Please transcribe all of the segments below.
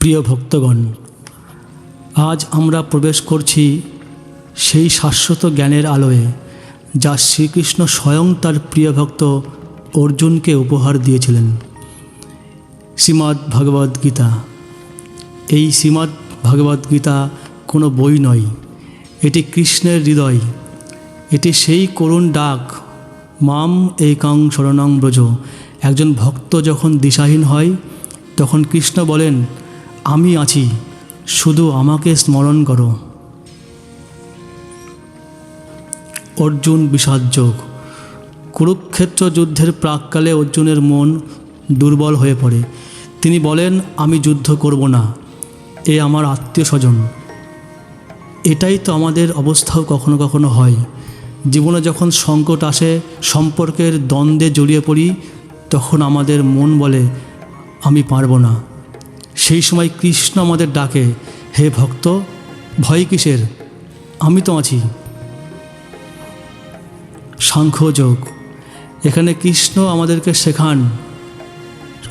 প্রিয় ভক্তগণ, আজ আমরা প্রবেশ করছি সেই শাশ্বত জ্ঞানের আলোয়, যা শ্রীকৃষ্ণ স্বয়ং তার প্রিয় ভক্ত অর্জুনকে উপহার দিয়েছিলেন। শ্রীমদ্ ভগবদ্ গীতা। এই শ্রীমদ্ ভগবদ্ গীতা কোনো বই নয়, এটি কৃষ্ণের হৃদয়। এটি সেই করুণ ডাক, মাম একাং শরণং ব্রজ। একজন ভক্ত যখন দিশাহীন হয়, তখন কৃষ্ণ বলেন আমি আছি, শুধু আমাকে স্মরণ করো। অর্জুন বিষাদযোগ কুরুক্ষেত্র যুদ্ধের প্রাককালে অর্জুনের মন দুর্বল হয়ে পড়ে। তিনি বলেন, আমি যুদ্ধ করব না। এ আমার আত্মীয় স্বজন এটাই তো আমাদের অবস্থাও কখনো কখনো হয়। জীবনে যখন সংকট আসে, সম্পর্কের দ্বন্দ্বে জড়িয়ে পড়ি, তখন আমাদের মন বলে, আমি পারব না। সেই সময় কৃষ্ণ আমাদের ডাকে, হে ভক্ত, ভয় কিসের? আমি তো আছি। সাংখ্যযোগ এখানে কৃষ্ণ আমাদেরকে শেখান,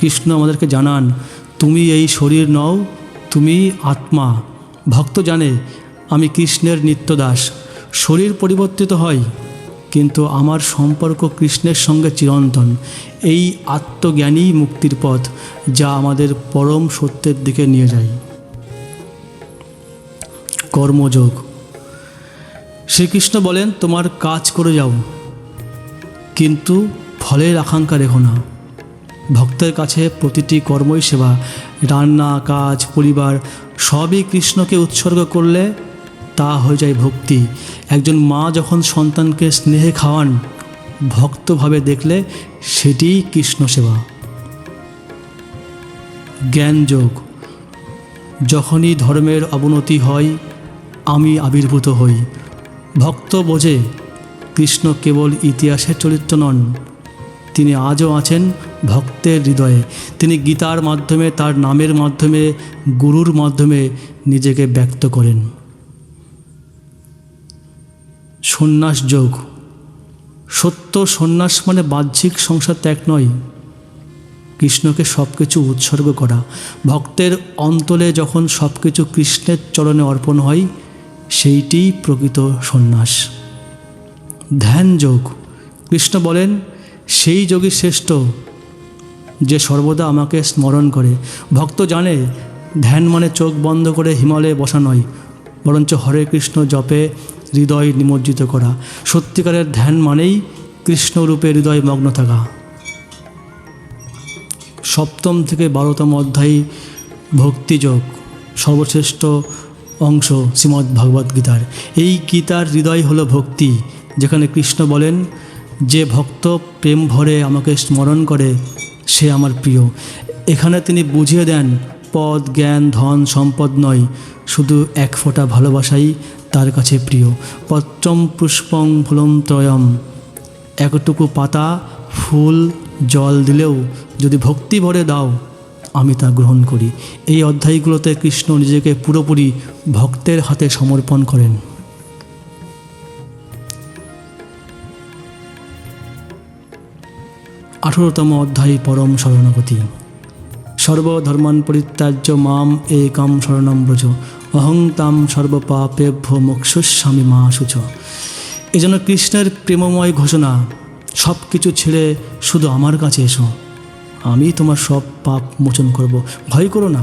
কৃষ্ণ আমাদেরকে জানান, তুমি এই শরীর নও, তুমি আত্মা। ভক্ত জানে, আমি কৃষ্ণের নিত্যদাস। শরীর পরিবর্তিত হয়। কিন্তু আমার সম্পর্ক কৃষ্ণের সঙ্গে চিরন্তন। এই আত্মজ্ঞানই মুক্তির পথ, যা আমাদের পরম সত্যের দিকে নিয়ে যায়। কর্মযোগ। শ্রীকৃষ্ণ বলেন, তোমার কাজ করে যাও, কিন্তু ফলের আকাঙ্ক্ষা রেখো না। ভক্তের কাছে প্রতিটি কর্মই সেবা। রান্না, কাজ, পরিবার, সবই কৃষ্ণকে উৎসর্গ করলে তা হয়ে যায় ভক্তি। একজন মা যখন সন্তানকে স্নেহে খাওয়ান, ভক্তভাবে দেখলে সেটিই কৃষ্ণ সেবা। জ্ঞানযোগ যখনই ধর্মের অবনতি হয়, আমি আবির্ভূত হই। ভক্ত বোঝে, কৃষ্ণ কেবল ইতিহাসের চরিত্র নন। তিনি আজও আছেন ভক্তের হৃদয়ে। তিনি গীতার মাধ্যমে, তার নামের মাধ্যমে, গুরুর মাধ্যমে নিজেকে ব্যক্ত করেন। সন্ন্যাস যোগ। সত্য সন্ন্যাস মানে বাহ্যিক সংসার ত্যাগ নয়। কৃষ্ণকে সব কিছু উৎসর্গ করা। ভক্তের অন্তলে যখন সব কিছু কৃষ্ণের চরণে অর্পণ হয়, সেইটিই প্রকৃত সন্ন্যাস। ধ্যান যোগ। কৃষ্ণ বলেন, সেই যোগী শ্রেষ্ঠ, যে সর্বদা আমাকে স্মরণ করে। ভক্ত জানে, ধ্যান মানে চোখ বন্ধ করে হিমালয়ে বসা নয়, বরঞ্চ হরে কৃষ্ণ জপে হৃদয় নিমজ্জিত করা। সত্যিকারের ধ্যান মানেই কৃষ্ণরূপে হৃদয় মগ্ন থাকা। সপ্তম থেকে বারোতম অধ্যায় ভক্তিযোগ সর্বশ্রেষ্ঠ অংশ শ্রীমদ্ ভগবদ্ গীতার। এই গীতার হৃদয় হলো ভক্তি, যেখানে কৃষ্ণ বলেন, যে ভক্ত প্রেম ভরে আমাকে স্মরণ করে, সে আমার প্রিয়। এখানে তিনি বুঝিয়ে দেন, পদ, জ্ঞান, ধন, সম্পদ নয়, শুধু এক ফোঁটা ভালোবাসাই তার কাছে প্রিয়। পত্রম পুষ্পং ফুলম ত্রয়ম। একটুকু পাতা, ফুল, জল দিলেও যদি ভক্তি ভরে দাও, আমি তা গ্রহণ করি। এই অধ্যায়গুলোতে কৃষ্ণ নিজেকে পুরোপুরি ভক্তের হাতে সমর্পণ করেন। আঠেরোতম অধ্যায়, পরম শরণগতি। সর্বধর্মান পরিত্যাজ্য মাম শরণম ব্রজ। অহং তাম সর্বপাপেভ্য মোক্ষস্বামী মা শুচ এজন্য কৃষ্ণের প্রেমময় ঘোষণা সব কিছু ছেড়ে শুধু আমার কাছে এসো। আমি তোমার সব পাপ মোচন করব। ভয় করো না।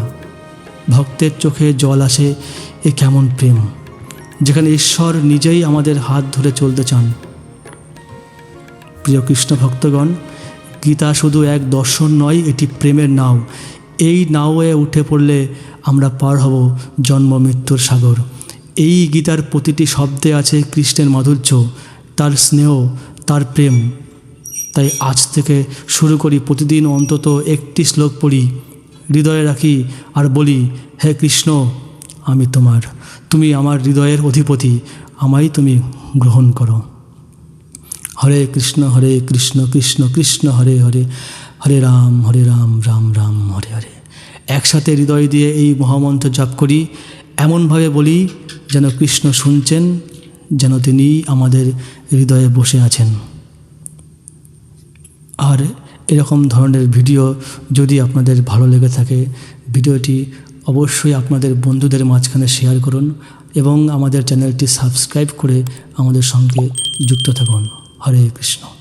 ভক্তের চোখে জল আসে এ কেমন প্রেম, যেখানে ঈশ্বর নিজেই আমাদের হাত ধরে চলতে চান। প্রিয় কৃষ্ণ ভক্তগণ গীতা শুধু এক দর্শন নয়, এটি প্রেমের নাও। এই নাওয়ে উঠে পড়লে আমরা পার হব জন্ম মৃত্যুর সাগর। এই গীতার প্রতিটি শব্দে আছে কৃষ্ণের মাধুর্য, তার স্নেহ, তার প্রেম। তাই আজ থেকে শুরু করি প্রতিদিন অন্তত একটি শ্লোক পড়ি, হৃদয়ে রাখি আর বলি, হে কৃষ্ণ, আমি তোমার। তুমি আমার হৃদয়ের অধিপতি, আমায় তুমি গ্রহণ করো। হরে কৃষ্ণ হরে কৃষ্ণ কৃষ্ণ কৃষ্ণ, হরে হরে। হরে রাম হরে রাম রাম রাম, হরে হরে। একসাথে হৃদয় দিয়ে এই মহামন্ত্র জপ করি, এমনভাবে বলি যেন কৃষ্ণ শুনছেন, যেন তিনি আমাদের হৃদয়ে বসে আছেন। আর এরকম ধরনের ভিডিও যদি আপনাদের ভালো লেগে থাকে, ভিডিওটি অবশ্যই আপনাদের বন্ধুদের মাঝখানে শেয়ার করুন এবং আমাদের চ্যানেলটি সাবস্ক্রাইব করে আমাদের সঙ্গে যুক্ত থাকুন। হরে কৃষ্ণ।